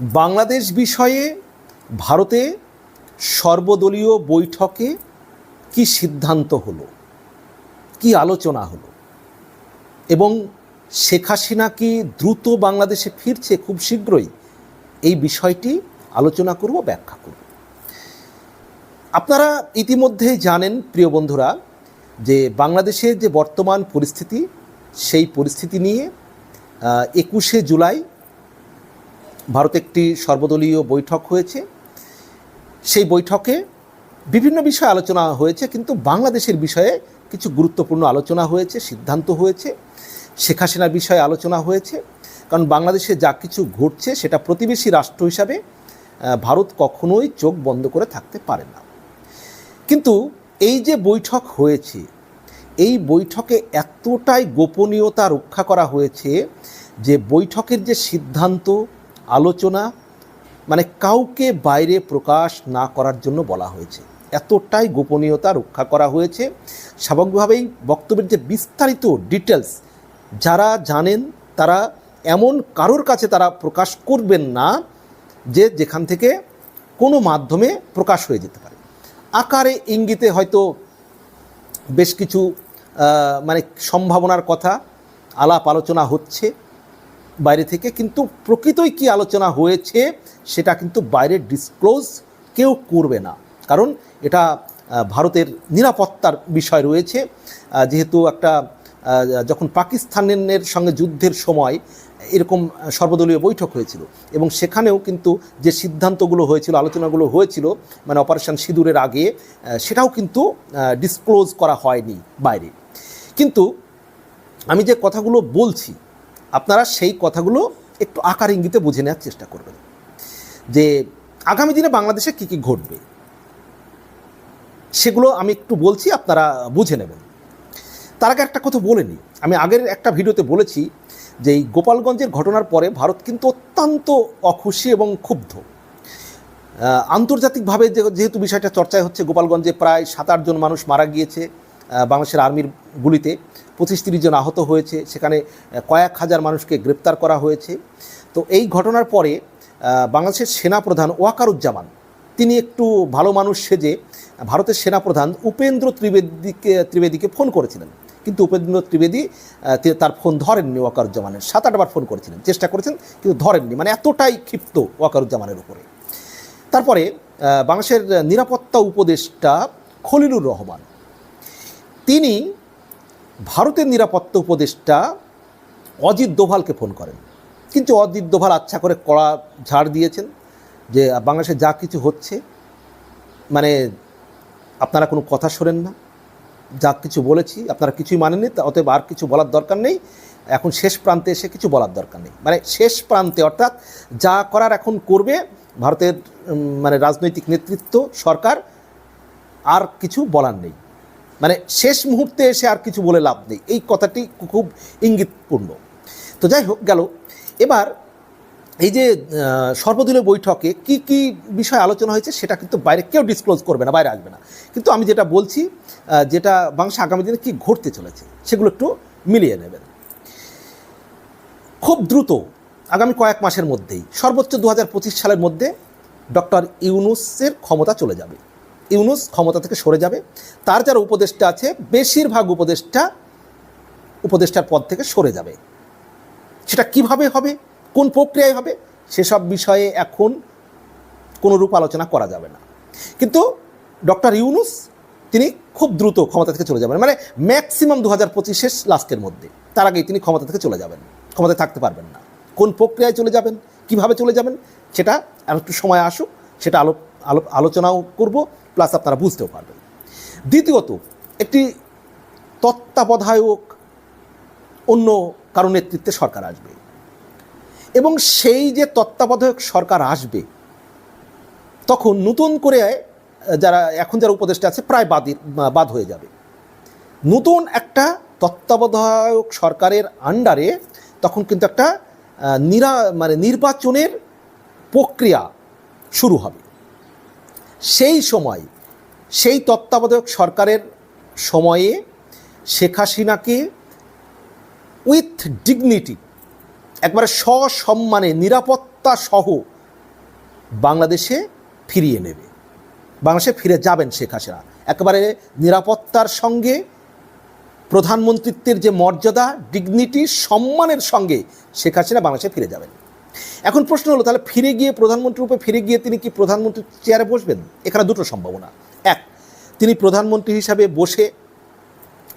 বাংলাদেশ বিষয়ে ভারতে সর্বদলীয় বৈঠকে কি সিদ্ধান্ত হলো? কি আলোচনা হলো? এবং শেখ হাসিনা কি দ্রুত বাংলাদেশে ফিরছে খুব শীঘ্রই? এই বিষয়টি আলোচনা করব, ব্যাখ্যা করব। আপনারা ইতিমধ্যেই জানেন, প্রিয় বন্ধুরা, যে বাংলাদেশের যে বর্তমান পরিস্থিতি, সেই পরিস্থিতি নিয়ে একুশে জুলাই ভারতে একটি সর্বদলীয় বৈঠক হয়েছে। সেই বৈঠকে বিভিন্ন বিষয়ে আলোচনা হয়েছে, কিন্তু বাংলাদেশের বিষয়ে কিছু গুরুত্বপূর্ণ আলোচনা হয়েছে, সিদ্ধান্ত হয়েছে। শেখ হাসিনার বিষয়ে আলোচনা হয়েছে। কারণ বাংলাদেশে যা কিছু ঘটছে, সেটা প্রতিবেশী রাষ্ট্র হিসাবে ভারত কখনোই চোখ বন্ধ করে থাকতে পারে না। কিন্তু এই যে বৈঠক হয়েছে, এই বৈঠকে এতটাই গোপনীয়তা রক্ষা করা হয়েছে যে বৈঠকের যে সিদ্ধান্ত আলোচনা মানে কাউকে বাইরে প্রকাশ না করার জন্য বলা হয়েছে। এতটাই গোপনীয়তা রক্ষা করা হয়েছে। স্বাভাবিকভাবেই বক্তব্যের যে বিস্তারিত ডিটেলস যারা জানেন তারা এমন কারোর কাছে তারা প্রকাশ করবেন না যে যেখান থেকে কোনো মাধ্যমে প্রকাশ হয়ে যেতে পারে। আকারে ইঙ্গিতে হয়তো বেশ কিছু মানে সম্ভাবনার কথা, আলাপ আলোচনা হচ্ছে। বাইরে থেকে, কিন্তু প্রকৃতই কি আলোচনা হয়েছে সেটা কিন্তু বাইরে ডিসক্লোজ কেউ করবে না। কারণ এটা ভারতের নিরাপত্তার বিষয় রয়েছে। যেহেতু একটা যখন পাকিস্তানের সঙ্গে যুদ্ধের সময় এরকম সর্বদলীয় বৈঠক হয়েছিল এবং সেখানেও কিন্তু যে সিদ্ধান্তগুলো হয়েছিল, আলোচনাগুলো হয়েছিল মানে অপারেশন সিঁদুরের আগে সেটাও কিন্তু ডিসক্লোজ করা হয়নি বাইরে। কিন্তু আমি যে কথাগুলো বলছি আপনারা সেই কথাগুলো একটু আকার ইঙ্গিতে বুঝে নেওয়ার চেষ্টা করবেন। যে আগামী দিনে বাংলাদেশে কী কী ঘটবে, সেগুলো আমি একটু বলছি, আপনারা বুঝে নেবেন। তার আগে একটা কথা বলে নিই। আমি আগের একটা ভিডিওতে বলেছি যে এই গোপালগঞ্জের ঘটনার পরে ভারত কিন্তু অত্যন্ত অখুশি এবং ক্ষুব্ধ। আন্তর্জাতিকভাবে যেহেতু বিষয়টা চর্চায় হচ্ছে, গোপালগঞ্জে প্রায় সাত আটজন মানুষ মারা গিয়েছে বাংলাদেশের আর্মির গুলিতে। পঁচিশ তিরিশ জন আহত হয়েছে, সেখানে কয়েক হাজার মানুষকে গ্রেপ্তার করা হয়েছে। তো এই ঘটনার পরে বাংলাদেশের সেনাপ্রধান ওয়াকারুজ্জামান, তিনি একটু ভালো মানুষ সেজে, ভারতের সেনাপ্রধান উপেন্দ্র ত্রিবেদীকে ত্রিবেদীকে ফোন করেছিলেন। কিন্তু উপেন্দ্র ত্রিবেদী তার ফোন ধরেননি ওয়াকারুজ্জামানের সাত আটবার ফোন করেছিলেন, চেষ্টা করেছেন, কিন্তু ধরেননি মানে এতটাই ক্ষিপ্ত ওয়াকারুজ্জামানের উপরে। তারপরে বাংলাদেশের নিরাপত্তা উপদেষ্টা খলিলুর রহমান, তিনি ভারতের নিরাপত্তা উপদেষ্টা অজিত দোভালকে ফোন করেন। কিন্তু অজিত দোভাল আচ্ছা করে কড়া ঝাড় দিয়েছেন যে, বাংলাদেশে যা কিছু হচ্ছে মানে আপনারা কোনো কথা শোনেন না। যা কিছু বলেছি, আপনারা কিছুই মানেননি অতএব আর কিছু বলার দরকার নেই। এখন শেষ প্রান্তে এসে কিছু বলার দরকার নেই। মানে শেষ প্রান্তে অর্থাৎ যা করার এখন করবে ভারতের মানে রাজনৈতিক নেতৃত্ব, সরকার, আর কিছু বলার নেই। মানে শেষ মুহূর্তে এসে আর কিছু বলে লাভ নেই। এই কথাটি খুব ইঙ্গিতপূর্ণ। তো যাই হোক, গেল। এবার এই যে সর্বদলীয় বৈঠকে কি কি বিষয় আলোচনা হয়েছে সেটা কিন্তু বাইরে কেউ ডিসক্লোজ করবে না, বাইরে আসবে না। কিন্তু আমি যেটা বলছি যেটা বাংলাদেশ আগামী দিনে কী ঘটতে চলেছে সেগুলো একটু মিলিয়ে নেবেন। খুব দ্রুত, আগামী কয়েক মাসের মধ্যেই, সর্বোচ্চ দু হাজার পঁচিশ সালের মধ্যে ডক্টর ইউনুসের ক্ষমতা চলে যাবে। ইউনুস ক্ষমতা থেকে সরে যাবে। তার যারা উপদেষ্টা আছে, বেশিরভাগ উপদেষ্টা উপদেষ্টার পদ থেকে সরে যাবে। সেটা কীভাবে হবে? কোন প্রক্রিয়ায় হবে? সেসব বিষয়ে এখন কোনো রূপ আলোচনা করা যাবে না। কিন্তু ডক্টর ইউনুস, তিনি খুব দ্রুত ক্ষমতা থেকে চলে যাবেন। মানে ম্যাক্সিমাম দু হাজার পঁচিশের লাস্টের মধ্যে। তার আগেই তিনি ক্ষমতা থেকে চলে যাবেন। ক্ষমতায় থাকতে পারবেন না। কোন প্রক্রিয়ায় চলে যাবেন? কীভাবে চলে যাবেন? সেটা আর একটু সময় আসুক। সেটা আলো আলোচনাও করব। প্লাস আপনারা বুঝতেও পারবেন। দ্বিতীয়ত, একটি তত্ত্বাবধায়ক অন্য কারও নেতৃত্বে সরকার আসবে। এবং সেই যে তত্ত্বাবধায়ক সরকার আসবে, তখন নতুন করে যারা এখন যারা উপদেষ্টা আছে, প্রায় বাদই বাদ হয়ে যাবে। নতুন একটা তত্ত্বাবধায়ক সরকারের আন্ডারে তখন কিন্তু একটা নিরা মানে নির্বাচনের প্রক্রিয়া শুরু হবে। সেই সময়, সেই তত্ত্বাবধায়ক সরকারের সময়ে শেখ হাসিনাকে উইথ ডিগনিটি একবারে সসম্মানে, নিরাপত্তা সহ বাংলাদেশে ফিরিয়ে নেবে। বাংলাদেশে ফিরে যাবেন শেখ হাসিনা। একেবারে নিরাপত্তার সঙ্গে, প্রধানমন্ত্রিত্বের যে মর্যাদা ডিগনিটি সম্মানের সঙ্গে শেখ হাসিনা বাংলাদেশে ফিরে যাবেন। এখন প্রশ্ন হলো, তাহলে ফিরে গিয়ে প্রধানমন্ত্রী রূপে ফিরে গিয়ে তিনি কি প্রধানমন্ত্রীর চেয়ারে বসবেন? এখানে দুটো সম্ভাবনা। এক, তিনি প্রধানমন্ত্রী হিসাবে বসে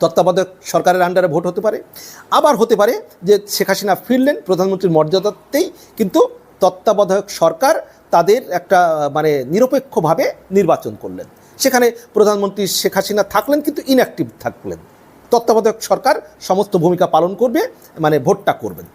তত্ত্বাবধায়ক সরকারের আন্ডারে ভোট হতে পারে। আবার হতে পারে যে শেখ হাসিনা ফিরলেন, প্রধানমন্ত্রীর মর্যাদাতেই কিন্তু তত্ত্বাবধায়ক সরকার তাদের একটা মানে নিরপেক্ষভাবে নির্বাচন করলেন। সেখানে প্রধানমন্ত্রী শেখ হাসিনা থাকলেন কিন্তু ইনঅ্যাক্টিভ থাকলেন। তত্ত্বাবধায়ক সরকার সমস্ত ভূমিকা পালন করবে মানে ভোটটা করবেন।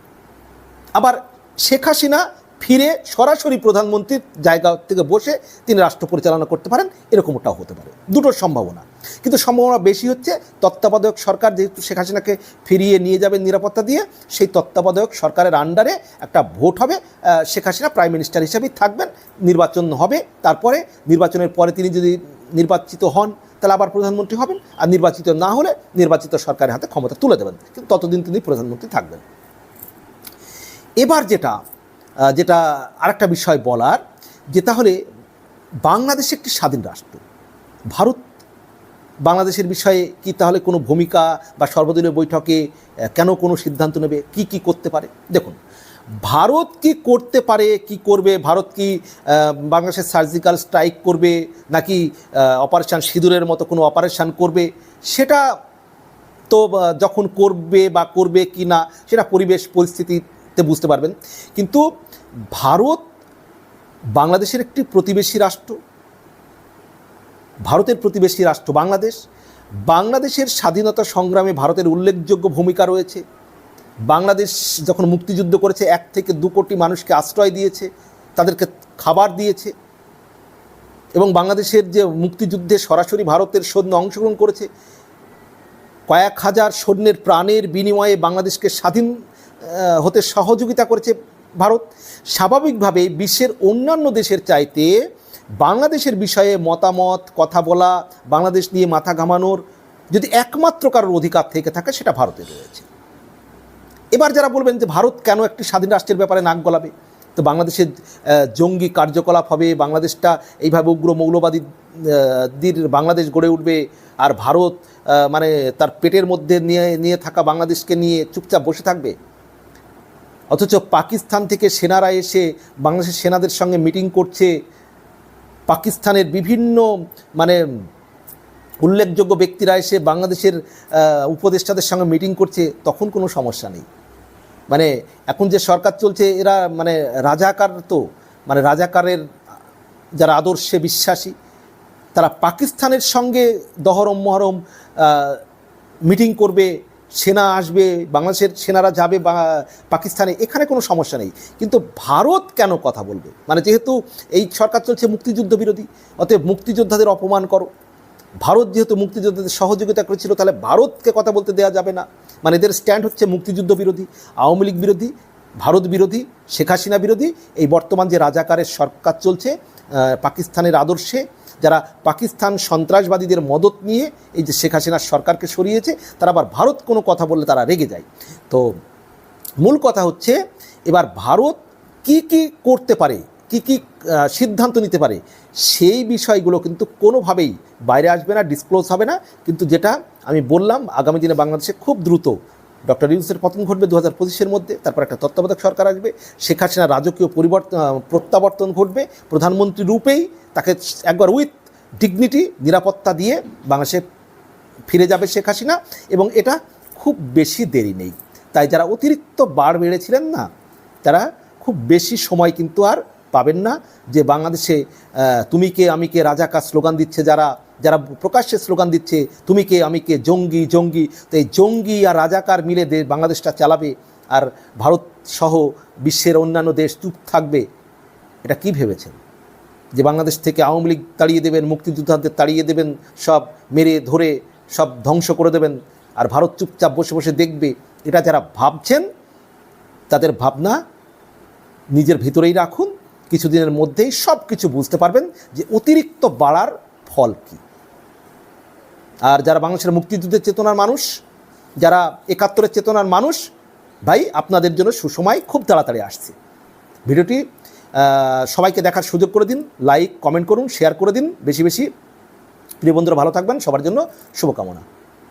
আবার শেখ হাসিনা ফিরে সরাসরি প্রধানমন্ত্রীর জায়গা থেকে বসে তিনি রাষ্ট্র পরিচালনা করতে পারেন, এরকমটাও হতে পারে। দুটো সম্ভাবনা। কিন্তু সম্ভাবনা বেশি হচ্ছে তত্ত্বাবধায়ক সরকার যেহেতু শেখ হাসিনাকে ফিরিয়ে নিয়ে যাবেন নিরাপত্তা দিয়ে, সেই তত্ত্বাবধায়ক সরকারের আন্ডারে একটা ভোট হবে। শেখ হাসিনা প্রাইম মিনিস্টার হিসেবেই থাকবেন, নির্বাচন হবে, তারপরে নির্বাচনের পরে তিনি যদি নির্বাচিত হন, তাহলে আবার প্রধানমন্ত্রী হবেন, আর নির্বাচিত না হলে নির্বাচিত সরকারের হাতে ক্ষমতা তুলে দেবেন। কিন্তু ততদিন তিনি প্রধানমন্ত্রী থাকবেন। এবার যেটা যেটা আরেকটা বিষয় বলার, যে তাহলে বাংলাদেশ একটি স্বাধীন রাষ্ট্র। ভারত বাংলাদেশের বিষয়ে কি তাহলে কোনো ভূমিকা বা সর্বদলীয় বৈঠকে কেন কোনো সিদ্ধান্ত নেবে, কি কি করতে পারে? দেখুন, ভারত কি করতে পারে, কি করবে, ভারত কি বাংলাদেশের সার্জিক্যাল স্ট্রাইক করবে, নাকি অপারেশান সিঁদুরের মতো কোনো অপারেশান করবে, সেটা তো যখন করবে বা করবে কি না, সেটা পরিবেশ পরিস্থিতিতে বুঝতে পারবেন। কিন্তু ভারত বাংলাদেশের একটি প্রতিবেশী রাষ্ট্র, ভারতের প্রতিবেশী রাষ্ট্র বাংলাদেশ, বাংলাদেশের স্বাধীনতা সংগ্রামে ভারতের উল্লেখযোগ্য ভূমিকা রয়েছে। বাংলাদেশ যখন মুক্তিযুদ্ধ করেছে, এক থেকে দু কোটি মানুষকে আশ্রয় দিয়েছে, তাদেরকে খাবার দিয়েছে এবং বাংলাদেশের যে মুক্তিযুদ্ধে সরাসরি ভারতের সৈন্য অংশগ্রহণ করেছে, কয়েক হাজার সৈন্যের প্রাণের বিনিময়ে বাংলাদেশকে স্বাধীন হতে সহযোগিতা করেছে ভারত। স্বাভাবিকভাবে বিশ্বের অন্যান্য দেশের চাইতে বাংলাদেশের বিষয়ে মতামত কথা বলা বাংলাদেশ নিয়ে মাথা ঘামানোর যদি একমাত্র কারোর অধিকার থেকে থাকে সেটা ভারতের রয়েছে। এবার যারা বলবেন যে ভারত কেন একটি স্বাধীন রাষ্ট্রের ব্যাপারে নাক গলাবে তো বাংলাদেশের জঙ্গি কার্যকলাপ হবে বাংলাদেশটা এইভাবে উগ্র মৌলবাদী আহ, দির বাংলাদেশ গড়ে উঠবে আর ভারত মানে তার পেটের মধ্যে নিয়ে নিয়ে থাকা বাংলাদেশকে নিয়ে চুপচাপ বসে থাকবে অথচ পাকিস্তান থেকে সেনারা এসে বাংলাদেশের সেনাদের সঙ্গে মিটিং করছে। পাকিস্তানের বিভিন্ন মানে উল্লেখযোগ্য ব্যক্তিরা এসে বাংলাদেশের উপদেষ্টাদের সঙ্গে মিটিং করছে, তখন কোনো সমস্যা নেই। মানে এখন যে সরকার চলছে, এরা মানে রাজাকার তো মানে রাজাকারের যারা আদর্শে বিশ্বাসী, তারা পাকিস্তানের সঙ্গে দহরম মহরম মিটিং করবে সেনা আসবে, বাংলাদেশের সেনারা যাবে বা পাকিস্তানে, এখানে কোনো সমস্যা নেই। কিন্তু ভারত কেন কথা বলবে? মানে যেহেতু এই সরকার চলছে মুক্তিযুদ্ধ বিরোধী, অতএব মুক্তিযোদ্ধাদের অপমান করো। ভারত যেহেতু মুক্তিযোদ্ধাদের সহযোগিতা করেছিল, তাহলে ভারতকে কথা বলতে দেওয়া যাবে না। মানে এদের স্ট্যান্ড হচ্ছে মুক্তিযুদ্ধ বিরোধী, আওয়ামী লীগ বিরোধী ভারত বিরোধী, শেখ হাসিনা বিরোধী, এই বর্তমান যে রাজাকারের সরকার চলছে পাকিস্তানের আদর্শে, যারা পাকিস্তান সন্ত্রাসবাদীদের মদত নিয়ে এই যে শেখ হাসিনার সরকারকে সরিয়েছে, তারা আবার ভারত কোনো কথা বললে তারা রেগে যায়। তো মূল কথা হচ্ছে, এবার ভারত কি কি করতে পারে, কি কি সিদ্ধান্ত নিতে পারে, সেই বিষয়গুলো কিন্তু কোনোভাবেই বাইরে আসবে না ডিসক্লোজ হবে না। কিন্তু যেটা আমি বললাম, আগামী দিনে বাংলাদেশে খুব দ্রুত ডক্টর ইউনুসের পতন ঘটবে দু হাজার পঁচিশের মধ্যে, তারপর একটা তত্ত্বাবধায়ক সরকার আসবে। শেখ হাসিনার রাজকীয় পরিবর্তন প্রত্যাবর্তন ঘটবে। প্রধানমন্ত্রী রূপেই তাকে একবার উইথ ডিগনিটি নিরাপত্তা দিয়ে বাংলাদেশে ফিরে যাবে শেখ হাসিনা এবং এটা খুব বেশি দেরি নেই। তাই যারা অতিরিক্ত বার বেড়েছিলেন না, তারা খুব বেশি সময় কিন্তু আর পাবেন না। যে বাংলাদেশে তুমি কে, আমি কে রাজাকার স্লোগান দিচ্ছে যারা যারা প্রকাশ্যে স্লোগান দিচ্ছে, তুমি কে? আমি কে? জঙ্গি জঙ্গি। তো এই জঙ্গি আর রাজাকার মিলে বাংলাদেশটা চালাবে আর ভারত সহ বিশ্বের অন্যান্য দেশ চুপ থাকবে, এটা কি ভেবেছেন? যে বাংলাদেশ থেকে আওয়ামী লীগ তাড়িয়ে দেবেন, মুক্তিযোদ্ধাদের তাড়িয়ে দেবেন, সব মেরে ধরে সব ধ্বংস করে দেবেন, আর ভারত চুপচাপ বসে বসে দেখবে, এটা যারা ভাবছেন, তাদের ভাবনা নিজের ভিতরেই রাখুন, কিছুদিনের মধ্যেই সব কিছু বুঝতে পারবেন যে অতিরিক্ত বাড়ার ফল কী। আর যারা বাংলাদেশের মুক্তিযুদ্ধের চেতনার মানুষ, যারা একাত্তরের চেতনার মানুষ, ভাই, আপনাদের জন্য সুসময় খুব তাড়াতাড়ি আসছে। ভিডিওটি সবাইকে দেখার সুযোগ করে দিন, লাইক, কমেন্ট করুন, শেয়ার করে দিন। বেশি বেশি। প্রিয় বন্ধুরা, ভালো থাকবেন। সবার জন্য শুভকামনা।